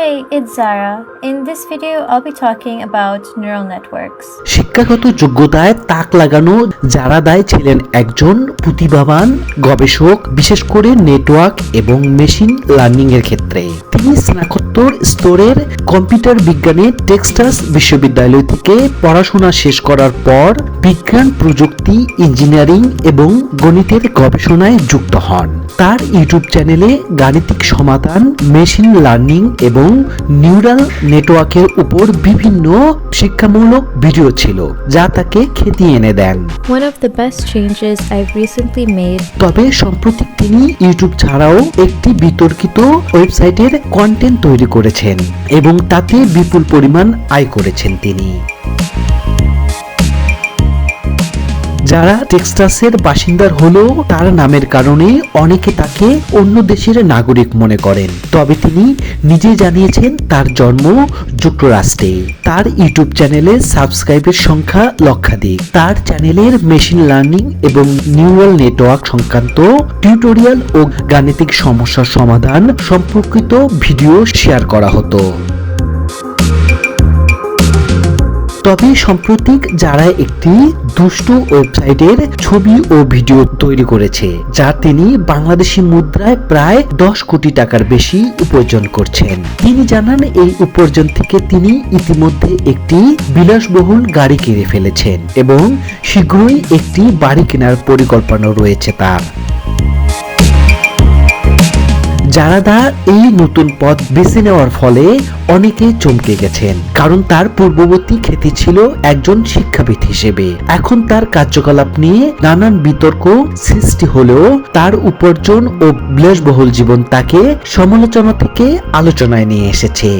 Hey, it's Zara. In this video, I'll be talking about neural networks. শিক্ষাগত যোগ্যতায় তাক লাগানো যারা দায় ছিলেন একজন প্রতিভাবান গবেষক বিশেষ করে নেটওয়ার্ক এবং মেশিন লার্নিং এর ক্ষেত্রে তিনি স্নাতকোত্তর স্তরের কম্পিউটার বিজ্ঞানে টেক্সাস বিশ্ববিদ্যালয় থেকে পড়াশোনা শেষ করার পর বিজ্ঞান প্রযুক্তি ইঞ্জিনিয়ারিং এবং গণিতের গবেষণায় যুক্ত হন তার ইউটিউব চ্যানেলে গাণিতিক সমাধান মেশিন লার্নিং এবং নিউরাল নেটওয়ার্কের উপর বিভিন্ন শিক্ষামূলক ভিডিও ছিল যা তাকে খেতে এনে দেন। One of the best changes I've recently made তবে সম্প্রতি তিনি ইউটিউব ছাড়াও একটি বিতর্কিত ওয়েবসাইটের কন্টেন্ট তৈরি করেছেন এবং তাতে বিপুল পরিমাণ আয় করেছেন তিনি। যারা টেক্সাসের বাসিন্দার হলেও তার নামের কারণে অনেকে তাকে অন্য দেশের নাগরিক মনে করেন। তবে তিনি নিজে জানিয়েছেন তার জন্ম যুক্তরাষ্ট্রে। তার ইউটিউব চ্যানেলে সাবস্ক্রাইবের সংখ্যা লক্ষাধিক। তার চ্যানেলের মেশিন লার্নিং এবং নিউরাল নেটওয়ার্ক সংক্রান্ত টিউটোরিয়াল ও গাণিতিক সমস্যার সমাধান সম্পর্কিত ভিডিও শেয়ার করা হতো। তবে সাম্প্রতিক যারা একটি দুষ্টু ওয়েবসাইটের ছবি ও ভিডিও তৈরি করেছে, যা তিনি বাংলাদেশি মুদ্রায় প্রায় দশ কোটি টাকার বেশি উপার্জন করছেন। তিনি জানান, এই উপার্জন থেকে তিনি ইতিমধ্যে একটি বিলাসবহুল গাড়ি কিনে ফেলেছেন এবং শীঘ্রই একটি বাড়ি কেনার পরিকল্পনা রয়েছে তার। জারাদা এই নতুন পথ বেছে নেওয়ার ফলে অনেকে চমকে গেছেন। কারণ তার পূর্ববর্তী খ্যাতি ছিল একজন শিক্ষাবিদ হিসেবে। এখন তার কার্যকলাপ নিয়ে নানান বিতর্ক সৃষ্টি হলেও তার উপার্জন ও বিলাসবহুল জীবন তাকে সমালোচনা থেকে আলোচনায় নিয়ে এসেছে।